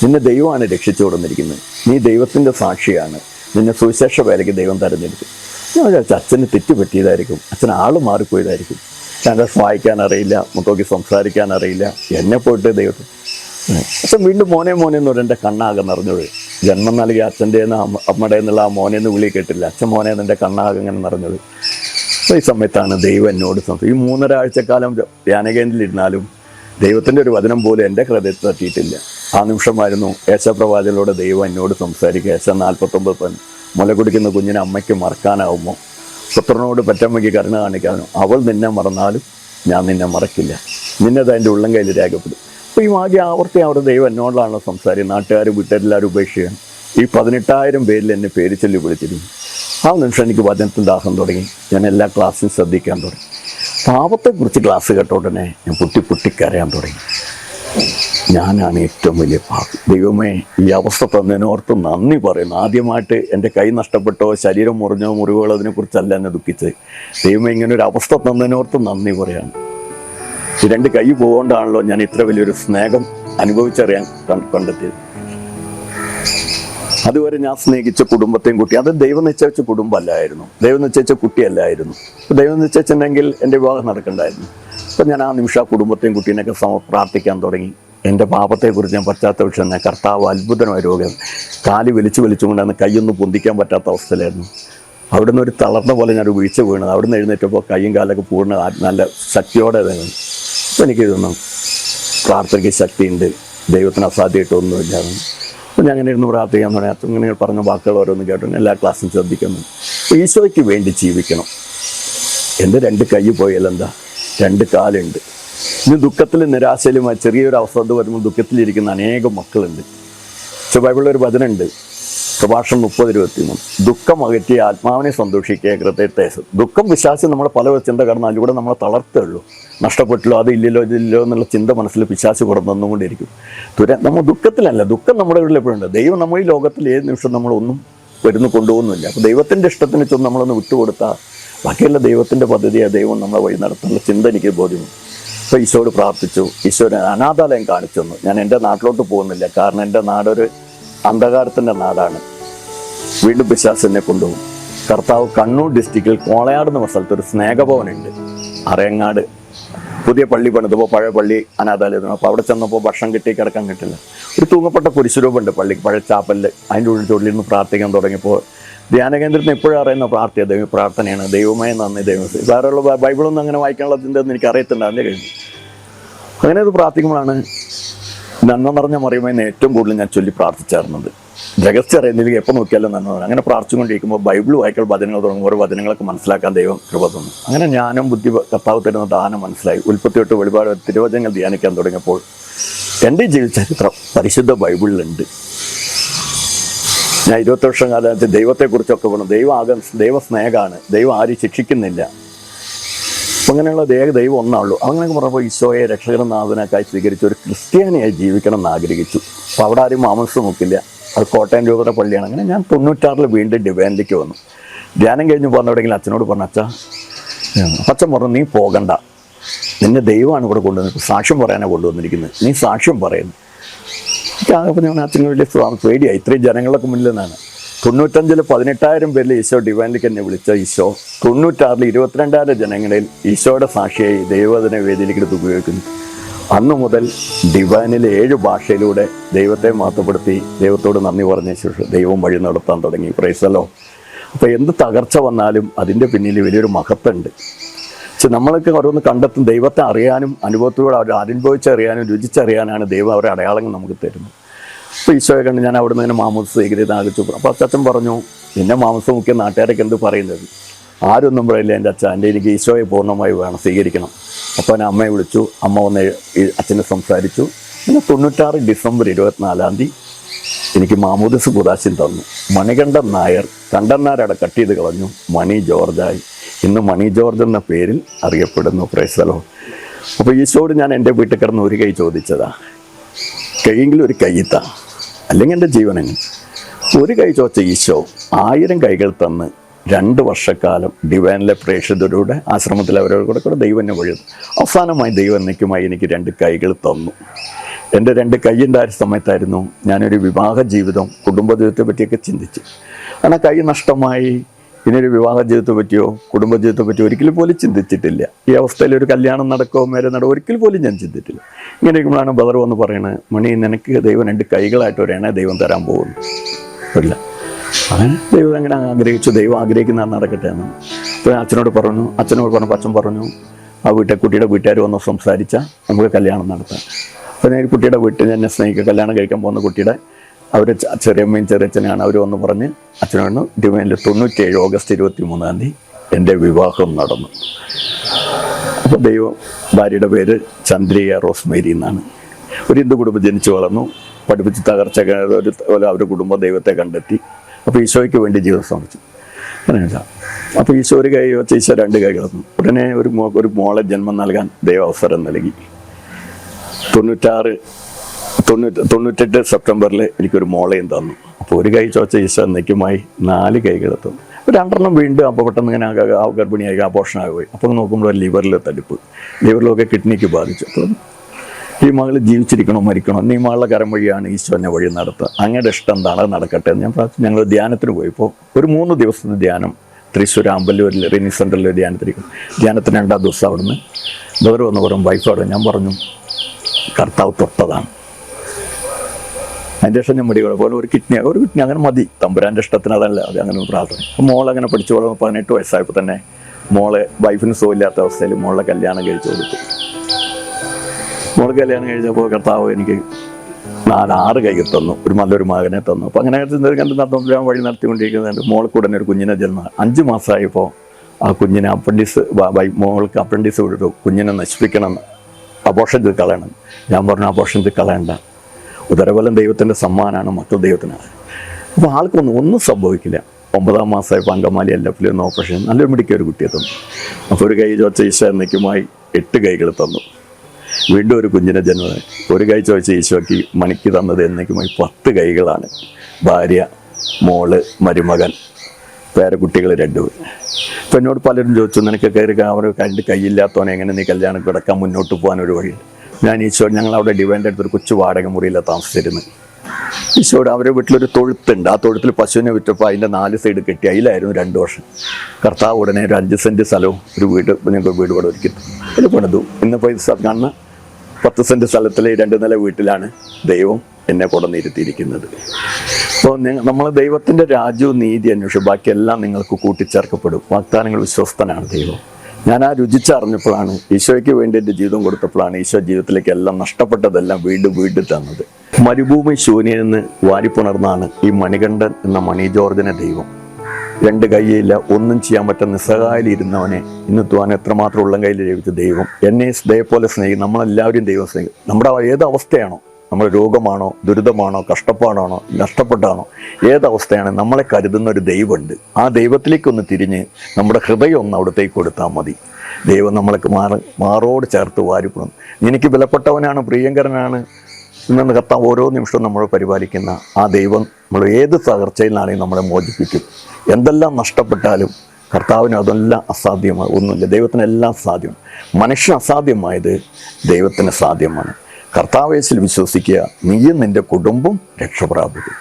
നിന്നെ ദൈവമാണ് രക്ഷിച്ചു കൊടുന്നിരിക്കുന്നത് നീ ദൈവത്തിന്റെ സാക്ഷിയാണ്. നിന്നെ സുവിശേഷ വേലയ്ക്ക് ദൈവം തരഞ്ഞെടുത്തു. ഞാൻ വിചാരിച്ചു അച്ഛന് തെറ്റ് പറ്റിയതായിരിക്കും അച്ഛൻ ആൾ മാറിപ്പോയതായിരിക്കും. ഞാൻ സഹായിക്കാൻ അറിയില്ല മുത്തോക്കി സംസാരിക്കാൻ അറിയില്ല എന്നെ പോയിട്ട് ദൈവത്തിൽ അച്ഛൻ വീണ്ടും മോനെ മോനെ എന്ന് പറഞ്ഞ എന്റെ കണ്ണാകെ നിറഞ്ഞൊഴു ജന്മം നൽകിയ അച്ഛന്റെ അമ്മയുടെ എന്നുള്ള ആ മോനെ എന്ന് വിളി കേട്ടില്ല. അച്ഛൻ മോനെ എന്റെ കണ്ണാകെ ഇങ്ങനെ നിറഞ്ഞത് അപ്പോൾ ഈ സമയത്താണ് ദൈവം എന്നോട് സംസാരിക്കും ഈ മൂന്നര ആഴ്ചക്കാലം ദൈവത്തിന്റെ ഒരു വചനം പോലും എന്റെ ഹൃദയത്തിൽ തട്ടിയിട്ടില്ല ആ നിമിഷമായിരുന്നു യേശപ്രവാചകനോട് ദൈവം എന്നോട് സംസാരിക്കുക. യേശ നാൽപ്പത്തൊമ്പത് മുല കുടിക്കുന്ന കുഞ്ഞിനെ അമ്മയ്ക്ക് മറക്കാനാവുമോ? പുത്രനോട് പറ്റമ്മയ്ക്ക് കരുണ കാണിക്കാനോ? അവൾ നിന്നെ മറന്നാലും ഞാൻ നിന്നെ മറക്കില്ല. നിന്നെ അതിന്റെ ഉള്ളം കയ്യിൽ രേഖപ്പെടും ഈ ആകെ ആവർത്തി അവരുടെ ദൈവം എന്നോടാണല്ലോ സംസാരിക്കുന്നത്. നാട്ടുകാർ വീട്ടുകാരെല്ലാവരും ഉപേക്ഷിക്കുക ഈ പതിനെട്ടായിരം പേരിൽ എന്നെ പേര് ചൊല്ലി വിളിച്ചിരുന്നു. ആ നിമിഷം എനിക്ക് വചനത്തിൽ ദാഹം തുടങ്ങി. ഞാൻ എല്ലാ ക്ലാസ്സും ശ്രദ്ധിക്കാൻ തുടങ്ങി. പാപത്തെക്കുറിച്ച് ക്ലാസ് കേട്ട ഉടനെ ഞാൻ പൊട്ടി പൊട്ടി കരയാൻ തുടങ്ങി. ഞാനാണ് ഏറ്റവും വലിയ പാപം ദൈവമേ ഈ അവസ്ഥ തന്നതിനോർത്ത് നന്ദി പറയുന്നു. ആദ്യമായിട്ട് എന്റെ കൈ നഷ്ടപ്പെട്ടോ ശരീരം മുറിഞ്ഞോ മുറിവുകളോ അതിനെക്കുറിച്ചല്ല എന്നെ ദുഃഖിച്ചത്. ദൈവമേ ഇങ്ങനെ ഒരു അവസ്ഥ തന്നതിനോർത്ത് നന്ദി പറയാണ് രണ്ട് കൈ പോകൊണ്ടാണല്ലോ ഞാൻ ഇത്ര വലിയൊരു സ്നേഹം അനുഭവിച്ചറിയാൻ കണ്ടെത്തിയത്. അതുവരെ ഞാൻ സ്നേഹിച്ച കുടുംബത്തെയും കുട്ടി അത് ദൈവം നിശ്ചയിച്ച കുടുംബമല്ലായിരുന്നു. ദൈവം നിശ്ചയിച്ച കുട്ടിയല്ലായിരുന്നു. ദൈവം നിശ്ചയിച്ചിട്ടുണ്ടെങ്കിൽ എന്റെ വിവാഹം നടക്കണ്ടായിരുന്നു. അപ്പം ഞാൻ ആ നിമിഷം ആ കുടുംബത്തെയും കുട്ടീനെയൊക്കെ സമ പ്രാർത്ഥിക്കാൻ തുടങ്ങി. എന്റെ പാപത്തെക്കുറിച്ച് ഞാൻ പശ്ചാത്തലം ഞാൻ കർത്താവ് അത്ഭുതമായ രോഗം. കാൽ വലിച്ചു വലിച്ചുകൊണ്ടാണ് കൈയൊന്നും പൊന്തിക്കാൻ പറ്റാത്ത അവസ്ഥയിലായിരുന്നു. അവിടുന്ന് ഒരു തളർന്ന പോലെ ഞാൻ വീഴ്ച വീണത്. അവിടുന്ന് എഴുന്നേറ്റപ്പോൾ കൈയും കാലൊക്കെ പൂർണ നല്ല ശക്തിയോടെ തന്നെ എനിക്ക് തോന്നുന്നു പ്രാർത്ഥനയ്ക്ക് ശക്തിയുണ്ട്. ദൈവത്തിന് അസാധ്യമായിട്ടൊന്നുമില്ല അപ്പം ഞാൻ അങ്ങനെ ഇരുന്ന് പ്രാർത്ഥിക്കാൻ തുടങ്ങി. ഇങ്ങനെ പറഞ്ഞ വാക്കുകൾ ഓരോന്ന് കേട്ടു. എല്ലാ ക്ലാസ്സും ശ്രദ്ധിക്കുന്നു. ഈശോയ്ക്ക് വേണ്ടി ജീവിക്കണം. എന്റെ രണ്ട് കൈ പോയാൽ എന്താ? രണ്ട് കാലുണ്ട്. ഇനി ദുഃഖത്തിലും നിരാശയിലും ചെറിയൊരു അവസ്ഥ വരുമ്പോൾ ദുഃഖത്തിലിരിക്കുന്ന അനേകം മക്കളുണ്ട്. പക്ഷെ ബൈബിളിൽ ഒരു വചനമുണ്ട്. പ്രഭാഷണം മുപ്പത് ഇരുപത്തി മൂന്ന് ദുഃഖം അകറ്റി ആത്മാവിനെ സന്തോഷിക്കുക കൃത്യത്തെ ദുഃഖം വിശ്വാസം നമ്മളെ പല ചിന്ത കടന്ന് അതിലൂടെ നമ്മളെ തളർത്തുള്ളൂ നഷ്ടപ്പെട്ടല്ലോ അത് ഇല്ലല്ലോ ഇതില്ലല്ലോ എന്നുള്ള ചിന്ത മനസ്സിൽ പിശാച്ച് കൂടെ വന്നുകൊണ്ടിരിക്കും തുര നമ്മൾ ദുഃഖത്തിലല്ല ദുഃഖം നമ്മുടെ ഉള്ളിൽ എപ്പോഴുണ്ട്? ദൈവം നമ്മൾ ഈ ലോകത്തിൽ ഏത് നിമിഷം നമ്മളൊന്നും വരുന്നു കൊണ്ടുപോകുന്നില്ല. അപ്പോൾ ദൈവത്തിന്റെ ഇഷ്ടത്തിന് ചെന്ന് നമ്മളൊന്ന് വിട്ടുകൊടുത്താൽ ബാക്കിയുള്ള ദൈവത്തിന്റെ പദ്ധതിയാണ് ദൈവം നമ്മളെ വഴി നടത്തുന്ന ചിന്ത എനിക്ക് ബോധ്യമുണ്ട് അപ്പോൾ ഈശോട് പ്രാർത്ഥിച്ചു. ഈശോനെ അനാഥാലയം കാണിച്ചു ഞാൻ എന്റെ നാട്ടിലോട്ട് പോകുന്നില്ല. കാരണം എന്റെ നാടൊരു അന്ധകാരത്തിന്റെ നാടാണ്. വീണ്ടും പിശാസ് എന്നെ കൊണ്ടുപോകും. കർത്താവ് കണ്ണൂർ ഡിസ്ട്രിക്റ്റിൽ കോളയാട് എന്ന സ്ഥലത്ത് ഒരു സ്നേഹഭവനുണ്ട്. അറയങ്ങാട് പുതിയ പള്ളി പണിതപ്പോൾ പഴയ പള്ളി അനാഥാലയം അപ്പോൾ അവിടെ ചെന്നപ്പോൾ ഭക്ഷണം കിട്ടി കിടക്കാൻ കിട്ടില്ല. ഒരു തൂങ്ങപ്പെട്ട കുരിശുരൂപമുണ്ട് പള്ളി പഴയ ചാപ്പലിൽ അതിന്റെ ഉള്ളിൽ തൊഴിലിരുന്ന് പ്രാർത്ഥിക്കാൻ തുടങ്ങിയപ്പോൾ ധ്യാന കേന്ദ്രത്തിന് എപ്പോഴും അറിയുന്ന പ്രാർത്ഥന ദൈവ പ്രാർത്ഥനയാണ്. ദൈവമേ നന്ദി ദൈവം വേറെയുള്ള ബൈബിളൊന്നും അങ്ങനെ വായിക്കാനുള്ള ചിന്തയൊന്നും എനിക്ക് അറിയത്തില്ല കഴിഞ്ഞു അങ്ങനെ അത് പ്രാർത്ഥിക്കുമ്പോഴാണ് നന്മ നിറഞ്ഞ മറിയുമെന്ന് ഏറ്റവും കൂടുതൽ ഞാൻ ചൊല്ലി പ്രാർത്ഥിച്ചായിരുന്നത്. രഹസ്യം അറിയുന്നില്ലെങ്കിൽ എപ്പോൾ നോക്കിയാലും നന്മ. അങ്ങനെ പ്രാർത്ഥിച്ചുകൊണ്ടിരിക്കുമ്പോൾ ബൈബിൾ വായിക്കൽ വചനങ്ങൾ തുടങ്ങും ഓരോ വചനങ്ങളൊക്കെ മനസ്സിലാക്കാൻ ദൈവം കൃപ തന്നു. അങ്ങനെ ഞാനും ബുദ്ധി കർത്താവ് തരുന്ന ദാനം മനസ്സിലായി. ഉൽപ്പത്തി തൊട്ട് വെളിപാട് തിരുവചനങ്ങൾ ധ്യാനിക്കാൻ തുടങ്ങിയപ്പോൾ എന്റെ ജീവിത ചരിത്രം പരിശുദ്ധ ബൈബിളിലുണ്ട്. ഞാൻ ഇരുപത്തി വർഷം കാലത്ത് ദൈവത്തെക്കുറിച്ചൊക്കെ പറഞ്ഞു. ദൈവം ആകെ ദൈവ സ്നേഹമാണ് ദൈവം ആരും ശിക്ഷിക്കുന്നില്ല. അങ്ങനെയുള്ള ദേഹ ദൈവം ഒന്നാണുള്ളൂ. അങ്ങനെയൊക്കെ പറഞ്ഞപ്പോൾ ഈശോയെ രക്ഷകരനാഥനക്കായി നാഥനൊക്കെ സ്വീകരിച്ച് ഒരു ക്രിസ്ത്യാനിയായി ജീവിക്കണം എന്ന് ആഗ്രഹിച്ചു. അപ്പോൾ അവിടെ ആരും മാമസം നോക്കില്ല. അത് കോട്ടയം രൂപയുടെ പള്ളിയാണ്. അങ്ങനെ ഞാൻ തൊണ്ണൂറ്റാറിൽ വീണ്ടും ഡിവൈനിലേക്ക് വന്നു. ധ്യാനം കഴിഞ്ഞ് പോകുന്നവിടെയെങ്കിലും അച്ഛനോട് പറഞ്ഞു അച്ഛാ അച്ഛൻ പറഞ്ഞു നീ പോകണ്ട. നിന്നെ ദൈവമാണ് ഇവിടെ കൊണ്ടുവന്നത് സാക്ഷ്യം പറയാനാണ് കൊണ്ടുവന്നിരിക്കുന്നത്. നീ സാക്ഷ്യം പറയുന്നു അപ്പോൾ ഞാൻ അച്ഛന് വലിയ പേടിയാണ് ഇത്രയും ജനങ്ങളൊക്കെ മുന്നിൽ നിന്നാണ്. തൊണ്ണൂറ്റഞ്ചിൽ പതിനെട്ടായിരം പേരിൽ ഈശോ ഡിവൈനിലേക്ക് എന്നെ വിളിച്ച ഈശോ തൊണ്ണൂറ്റാറിൽ ഇരുപത്തിരണ്ടായിരം ജനങ്ങളിൽ ഈശോയുടെ സാക്ഷിയായി ദൈവത്തിനെ വേദിയിലേക്ക് എടുത്ത് ഉപയോഗിക്കുന്നു. അന്ന് മുതൽ ദിവാനിലെ ഏഴ് ഭാഷയിലൂടെ ദൈവത്തെ മാത്രപ്പെടുത്തി ദൈവത്തോട് നന്ദി പറഞ്ഞ ശേഷം ദൈവം വഴി നടത്താൻ തുടങ്ങി. പ്രൈസല്ലോ അപ്പോൾ എന്ത് തകർച്ച വന്നാലും അതിന്റെ പിന്നിൽ വലിയൊരു മഹത്തുണ്ട് പക്ഷെ നമ്മളൊക്കെ ഓരോന്ന് കണ്ടെത്തും ദൈവത്തെ അറിയാനും അനുഭവത്തിലൂടെ അവർ അനുഭവിച്ചറിയാനും രുചിച്ചറിയാനാണ് ദൈവം അവരുടെ അടയാളങ്ങൾ നമുക്ക് തരുന്നത്. അപ്പോൾ ഈശോയെ കണ്ട് ഞാൻ അവിടെ നിന്ന് മാമൂസ് സ്വീകരിച്ച് ആലോചിച്ചു അപ്പോൾ അച്ഛൻ പറഞ്ഞു എന്നെ മാംസം മുഖ്യ നാട്ടുകാരൊക്കെ എന്ത് പറയുന്നത്? ആരൊന്നും പറയില്ല എന്റെ അച്ഛൻ. എന്റെ എനിക്ക് ഈശോയെ പൂർണമായി വേണം സ്വീകരിക്കണം. അപ്പോൾ ഞാൻ അമ്മയെ വിളിച്ചു. അമ്മ വന്ന് അച്ഛനെ സംസാരിച്ചു. പിന്നെ തൊണ്ണൂറ്റാറ് ഡിസംബർ ഇരുപത്തിനാലാം തീയതി എനിക്ക് മാമൂദസ് കുദാശിൻ തന്നു. മണികണ്ഠൻ നായർ കണ്ടൻ നായരടെ കട്ട് ചെയ്ത് കളഞ്ഞു. മണി ജോർജായി. ഇന്ന് മണി ജോർജ് എന്ന പേരിൽ അറിയപ്പെടുന്നു. പ്രേസലോ അപ്പോൾ ഈശോട് ഞാൻ എന്റെ വീട്ടിൽ കിടന്ന് ഒരു കൈ ചോദിച്ചതാ. കൈയെങ്കിലും ഒരു കൈത്താ അല്ലെങ്കിൽ എന്റെ ജീവനങ്ങൾ ഒരു കൈ ചോദിച്ച ഈശോ ആയിരം കൈകൾ തന്ന് രണ്ട് വർഷക്കാലം ഡിവൈനിലെ പ്രേക്ഷിതരുടെ ആശ്രമത്തിൽ അവരോട് കൂടെ കൂടെ ദൈവം എന്നെ വഴുതു അവസാനമായി ദൈവം എനിക്ക് രണ്ട് കൈകൾ തന്നു. എന്റെ രണ്ട് കൈയുണ്ടായ സമയത്തായിരുന്നു ഞാനൊരു വിവാഹ ജീവിതം കുടുംബ ജീവിതത്തെ പറ്റിയൊക്കെ ചിന്തിച്ചു. കാരണം കൈ നഷ്ടമായി ഇനിയൊരു വിവാഹ ജീവിതത്തെ പറ്റിയോ കുടുംബ ജീവിതത്തെ പറ്റിയോ ഒരിക്കലും പോലും ചിന്തിച്ചിട്ടില്ല. ഈ അവസ്ഥയിൽ ഒരു കല്യാണം നടക്കോ മേരെ നടക്കോ ഒരിക്കലും പോലും ഞാൻ ചിന്തിച്ചിട്ടില്ല. ഇങ്ങനെ ഇരിക്കുമ്പോഴാണ് ബദർ വന്ന് പറയണത് മണി നിനക്ക് ദൈവം രണ്ട് കൈകളായിട്ട് എണ്ണ ദൈവം തരാൻ പോകുന്നു. ഇല്ല. ദൈവം അങ്ങനെ ആഗ്രഹിച്ചു ദൈവം ആഗ്രഹിക്കുന്ന നടക്കട്ടെ എന്ന്. അപ്പോൾ അച്ഛനോട് പറഞ്ഞു അച്ഛനോട് പറഞ്ഞു അച്ഛൻ പറഞ്ഞു ആ വീട്ടെ കുട്ടിയുടെ വീട്ടുകാർ വന്ന് സംസാരിച്ചാൽ നമുക്ക് കല്യാണം നടത്താം. അപ്പോൾ ഞാൻ കുട്ടിയുടെ വീട്ടിൽ എന്നെ സ്നേഹിക്കുക കല്യാണം കഴിക്കാൻ പോകുന്ന കുട്ടിയുടെ അവർ ചെറിയമ്മയും ചെറിയച്ഛനാണ് അവർ വന്ന് പറഞ്ഞ് അച്ഛനോട് ഡിവൈനിൽ തൊണ്ണൂറ്റേഴ് ഓഗസ്റ്റ് ഇരുപത്തി മൂന്നാം തീയതി എന്റെ വിവാഹം നടന്നു. അപ്പോൾ ദൈവം ഭാര്യയുടെ പേര് ചന്ദ്രിക റോസ്മേരി എന്നാണ്. ഒരു ഹിന്ദു കുടുംബം ജനിച്ചു വളർന്നു. പഠിപ്പിച്ച് തകർച്ച ഒരു അവരുടെ കുടുംബം ദൈവത്തെ കണ്ടെത്തി. അപ്പോൾ ഈശോയ്ക്ക് വേണ്ടി ജീവിതം സമർപ്പിച്ചു അങ്ങനെയല്ല അപ്പോൾ ഈശോ ഒരു കൈ വെച്ച് ഈശോ രണ്ട് കൈ കിടന്നു ഉടനെ ഒരു മോ ഒരു മോളെ ജന്മം നൽകാൻ ദൈവ അവസരം നൽകി. തൊണ്ണൂറ്റാറ് തൊണ്ണൂറ്റി തൊണ്ണൂറ്റെട്ട് സെപ്റ്റംബറിൽ എനിക്കൊരു മോളയും തന്നു. അപ്പോൾ ഒരു കൈ ചോദിച്ച ഈശോ എന്നേക്കുമായി നാല് കൈ കിടത്തും രണ്ടെണ്ണം വീണ്ടും അപ്പോൾ പെട്ടെന്ന് ഇങ്ങനെ ഗർഭിണിയായി അപോഷണമായി പോയി. അപ്പോൾ നോക്കുമ്പോൾ ലിവറിൽ തടിപ്പ്. ലിവറിലൊക്കെ കിഡ്നിക്ക് ബാധിച്ചു. അപ്പോൾ ഈ മകൾ ജീവിച്ചിരിക്കണോ മരിക്കണോ നീ മകളുടെ കരം വഴിയാണ് എന്നെ വഴി നടത്തുക അങ്ങയുടെ ഇഷ്ടം എന്താണ്? നടക്കട്ടെ ഞാൻ പ്രാർത്ഥിച്ചു. ഞങ്ങൾ ധ്യാനത്തിന് പോയപ്പോൾ ഒരു മൂന്ന് ദിവസത്തെ ധ്യാനം തൃശ്ശൂർ അമ്പല്ലൂരിൽ റിനി സെന്ററിൽ ധ്യാനത്തിരിക്കും ധ്യാനത്തിന് രണ്ടാം ദിവസം അവിടുന്ന് വേറെ വന്ന് പറയും വൈഫോടെ ഞാൻ പറഞ്ഞു കർത്താവ് തൊട്ടതാണ്. അതിന്റെ ഇഷ്ടം ഞാൻ മടികളെ പോലെ ഒരു കിഡ്നി ഒരു കിഡ്നി അങ്ങനെ മതി. തമ്പുരാന്റെ ഇഷ്ടത്തിന് അതല്ല അത് അങ്ങനെ പ്രാർത്ഥന. മോൾ അങ്ങനെ പഠിച്ചു വളർന്ന് പതിനെട്ട് വയസ്സായപ്പോൾ തന്നെ മോളെ വൈഫിന് സുഖമില്ലാത്ത അവസ്ഥയിൽ മോളെ കല്യാണം കഴിച്ചു കൊടുത്തു. മോൾ കല്യാണം കഴിഞ്ഞപ്പോൾ കർത്താവ് എനിക്ക് നാലാറ് കൈ തന്നു. ഒരു നല്ലൊരു മകനെ തന്നു. അപ്പോൾ അങ്ങനെ കണ്ട് ഞാൻ വഴി നടത്തിക്കൊണ്ടിരിക്കുന്നുണ്ട് മോൾക്ക് ഉടനെ ഒരു കുഞ്ഞിനെ ജന്മ അഞ്ച് മാസമായപ്പോൾ ആ കുഞ്ഞിനെ അപ്രന്റീസ് മോൾക്ക് അപ്രന്റീസ് കൊടുത്തു. കുഞ്ഞിനെ നശിപ്പിക്കണം. അപോഷൻ ചെയ്ത് കളയണം. ഞാൻ പറഞ്ഞു അപോഷൻ ചെയ്ത് കളയണ്ട. ഉദരബലം ദൈവത്തിന്റെ സമ്മാനമാണ്. മക്കൾ ദൈവത്തിനാണ്. അപ്പോൾ ആൾക്കൊന്നും ഒന്നും സംഭവിക്കില്ല. ഒമ്പതാം മാസമായപ്പോൾ അങ്കമാലി എൽ എഫിൽ ഓപ്പറേഷൻ നല്ലൊരു മിടിക്കൊരു കുട്ടിയെ തന്നു. അപ്പോൾ ഒരു കൈ ചോദിച്ച ഈശ്വരനയ്ക്കുമായി എട്ട് കൈകൾ തന്നു. വീണ്ടും ഒരു കുഞ്ഞിനെ ജന്മം ഒരു കൈ ചോദിച്ച ഈശോയ്ക്ക് മണിക്ക് തന്നത് എന്നേക്കുമായി പത്ത് കൈകളാണ്. ഭാര്യ മോൾ മരുമകൻ പേരക്കുട്ടികൾ രണ്ടുപേർ അപ്പം എന്നോട് പലരും ചോദിച്ചു നിനക്ക് കയറി അവർ കണ്ട് കൈയില്ലാത്തവനെ എങ്ങനെ നീ കല്യാണം കിടക്കാൻ മുന്നോട്ട് പോകാൻ ഒരു വഴി ഞാൻ ഈശോ ഞങ്ങൾ അവിടെ ഡിവൈന്റെ അടുത്തൊരു കൊച്ചു വാടക മുറിയിലാണ് താമസിച്ചിരുന്നത്. ഈശോയുടെ അവരുടെ വീട്ടിലൊരു തൊഴുത്തുണ്ട്. ആ തൊഴുത്തിൽ പശുവിനെ വിറ്റപ്പോൾ അതിന്റെ നാല് സൈഡ് കെട്ടി. അതിലായിരുന്നു രണ്ട് വർഷം. കർത്താവ് ഉടനെ ഒരു അഞ്ച് സെന്റ് സ്ഥലവും ഒരു വീട് ഞങ്ങൾക്ക് വീട് ഇവിടെ ഒരുക്കി അതിൽ പണിതു ഇന്നിപ്പോൾ ഇത് കാണുന്ന പത്ത് സെന്റ് സ്ഥലത്തിലെ രണ്ട് നില വീട്ടിലാണ് ദൈവം എന്നെ കൊടന്നിരുത്തിയിരിക്കുന്നത് അപ്പോൾ നമ്മൾ ദൈവത്തിന്റെ രാജ്യവും നീതി അന്വേഷിച്ചു. ബാക്കിയെല്ലാം നിങ്ങൾക്ക് കൂട്ടിച്ചേർക്കപ്പെടും. വാഗ്ദാനങ്ങൾ വിശ്വസ്തനാണ് ദൈവം. ഞാൻ ആ രുചിച്ചറിഞ്ഞപ്പോഴാണ് ഈശോയ്ക്ക് വേണ്ടി എന്റെ ജീവിതം കൊടുത്തപ്പോഴാണ് ഈശോ ജീവിതത്തിലേക്ക് എല്ലാം നഷ്ടപ്പെട്ടതെല്ലാം വീണ്ടും വീണ്ടും തന്നത്. മരുഭൂമി ശൂന്യയിൽ നിന്ന് വാരിപ്പുണർന്നാണ് ഈ മണികണ്ഠൻ എന്ന മണി ജോർജിനെ ദൈവം. രണ്ട് കൈയില്ല ഒന്നും ചെയ്യാൻ പറ്റുന്ന നിസ്സഹായിലിരുന്നവനെ ഇന്ന് തുവാൻ എത്രമാത്രം ഉള്ളം കയ്യിൽ ലഭിച്ച ദൈവം. എന്നെ ദയപോലെ സ്നേഹിക്കും നമ്മളെല്ലാവരും ദൈവം സ്നേഹിക്കും. നമ്മുടെ ഏത് അവസ്ഥയാണോ നമ്മൾ രോഗമാണോ ദുരിതമാണോ കഷ്ടപ്പാടാണോ നഷ്ടപ്പെട്ടാണോ ഏതവസ്ഥയാണ് നമ്മളെ കരുതുന്ന ഒരു ദൈവമുണ്ട്. ആ ദൈവത്തിലേക്കൊന്ന് തിരിഞ്ഞ് നമ്മുടെ ഹൃദയം ഒന്ന് അവിടത്തേക്ക് കൊടുത്താൽ മതി. ദൈവം നമ്മളെ മാറ മാറോട് ചേർത്ത് വാരിപ്പെടുന്നു എനിക്ക് വിലപ്പെട്ടവനാണ് പ്രിയങ്കരനാണ് എന്നു കർത്താവ് ഓരോ നിമിഷവും നമ്മൾ പരിപാലിക്കുന്ന ആ ദൈവം നമ്മൾ ഏത് തകർച്ചയിൽ നിന്നാണെങ്കിലും നമ്മളെ മോചിപ്പിക്കും. എന്തെല്ലാം നഷ്ടപ്പെട്ടാലും കർത്താവിന് അതെല്ലാം അസാധ്യമാണ് ഒന്നുമില്ല. ദൈവത്തിന് എല്ലാം സാധ്യം. മനുഷ്യന് അസാധ്യമായത് ദൈവത്തിന് സാധ്യമാണ്. കർത്താവേശിൽ വിശ്വസിക്കുക. നീയും നിന്റെ കുടുംബം രക്ഷപ്രാപിക്കും.